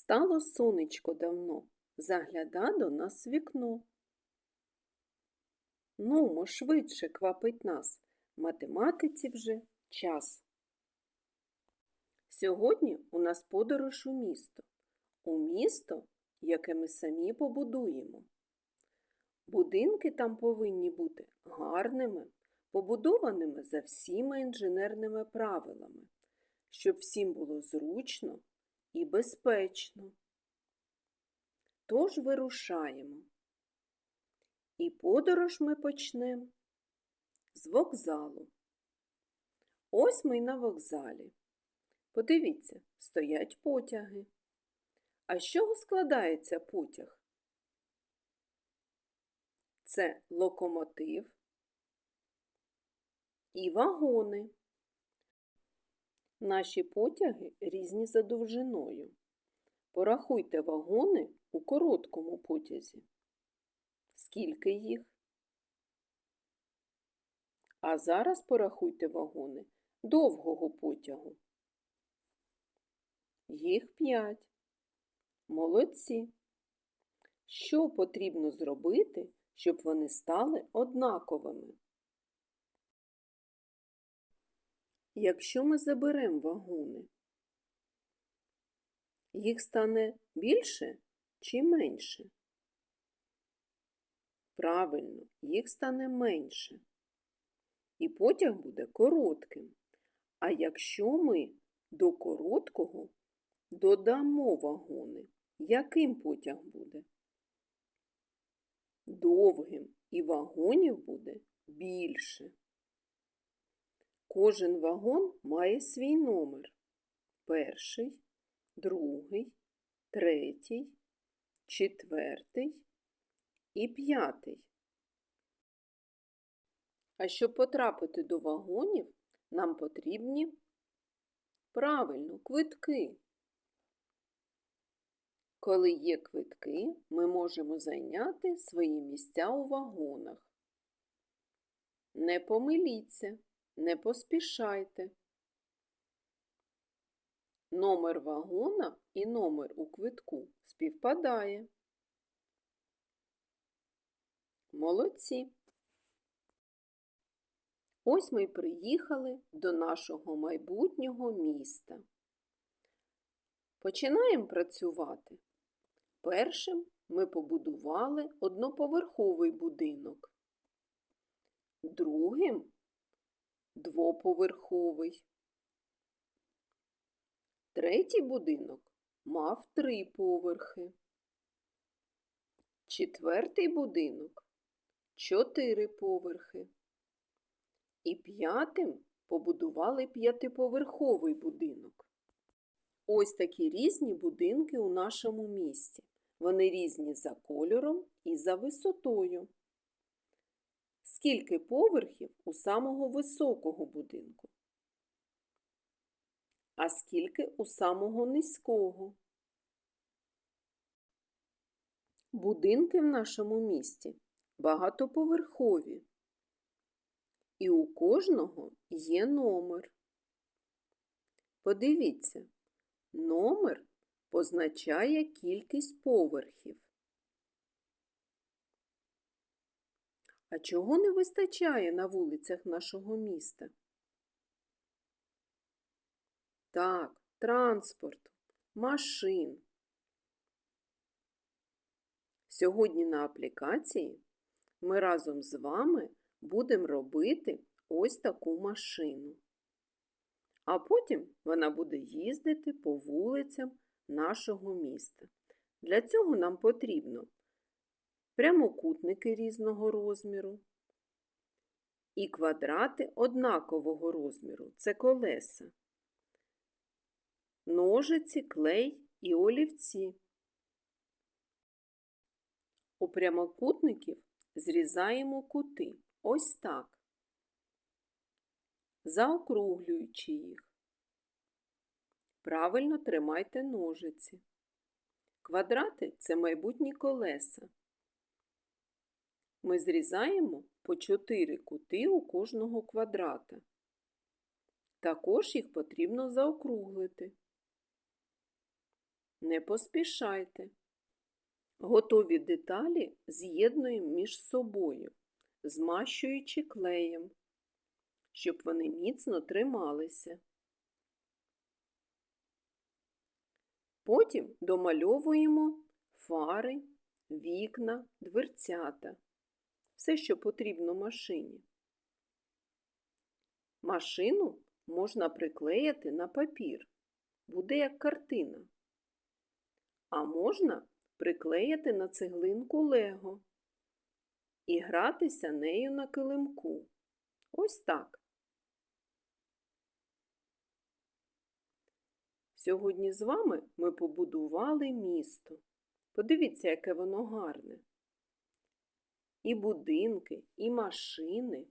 Встало сонечко давно, загляда до нас вікно. Нумо швидше квапить нас, математиці вже час. Сьогодні у нас подорож у місто. У місто, яке ми самі побудуємо. Будинки там повинні бути гарними, побудованими за всіма інженерними правилами, щоб всім було зручно і безпечно. Тож вирушаємо. І подорож ми почнемо з вокзалу. Ось ми на вокзалі. Подивіться, стоять потяги. А з чого складається потяг? Це локомотив і вагони. Наші потяги різні за довжиною. Порахуйте вагони у короткому потязі. Скільки їх? А зараз порахуйте вагони довгого потягу. Їх п'ять. Молодці. Що потрібно зробити, щоб вони стали однаковими? Якщо ми заберемо вагони, їх стане більше чи менше? Правильно, їх стане менше. І потяг буде коротким. А якщо ми до короткого додамо вагони, яким потяг буде? Довгим і вагонів буде більше. Кожен вагон має свій номер. Перший, другий, третій, четвертий і п'ятий. А щоб потрапити до вагонів, нам потрібні правильно квитки. Коли є квитки, ми можемо зайняти свої місця у вагонах. Не помиліться, не поспішайте. Номер вагона і номер у квитку співпадає. Молодці. Ось ми приїхали до нашого майбутнього міста. Починаємо працювати. Першим ми побудували одноповерховий будинок. Другим двоповерховий. Третій будинок мав три поверхи. Четвертий будинок чотири поверхи. І п'ятим побудували п'ятиповерховий будинок. Ось такі різні будинки у нашому місті. Вони різні за кольором і за висотою. Скільки поверхів у самого високого будинку? А скільки у самого низького? Будинки в нашому місті багатоповерхові. І у кожного є номер. Подивіться, номер позначає кількість поверхів. А чого не вистачає на вулицях нашого міста? Так, транспорту, машин. Сьогодні на аплікації ми разом з вами будемо робити ось таку машину. А потім вона буде їздити по вулицям нашого міста. Для цього нам потрібно прямокутники різного розміру і квадрати однакового розміру це колеса, ножиці, клей і олівці. У прямокутників зрізаємо кути ось так, заокруглюючи їх. Правильно тримайте ножиці. Квадрати це майбутні колеса. Ми зрізаємо по 4 кути у кожного квадрата. Також їх потрібно заокруглити. Не поспішайте. Готові деталі з'єднуємо між собою, змащуючи клеєм, щоб вони міцно трималися. Потім домальовуємо фари, вікна, дверцята, все, що потрібно машині. Машину можна приклеїти на папір, буде як картина. А можна приклеїти на цеглинку Лего і гратися нею на килимку. Ось так. Сьогодні з вами ми побудували місто. Подивіться, яке воно гарне. І будинки, і машини.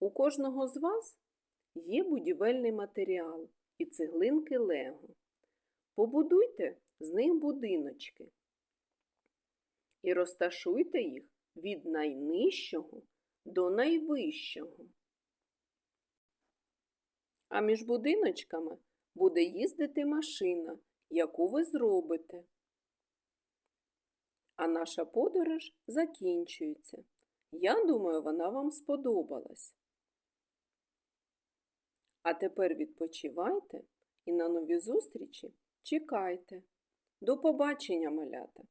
У кожного з вас є будівельний матеріал і цеглинки Лего. Побудуйте з них будиночки і розташуйте їх від найнижчого до найвищого. А між будиночками буде їздити машина, яку ви зробите. А наша подорож закінчується. Я думаю, вона вам сподобалась. А тепер відпочивайте і на нові зустрічі чекайте. До побачення, малята!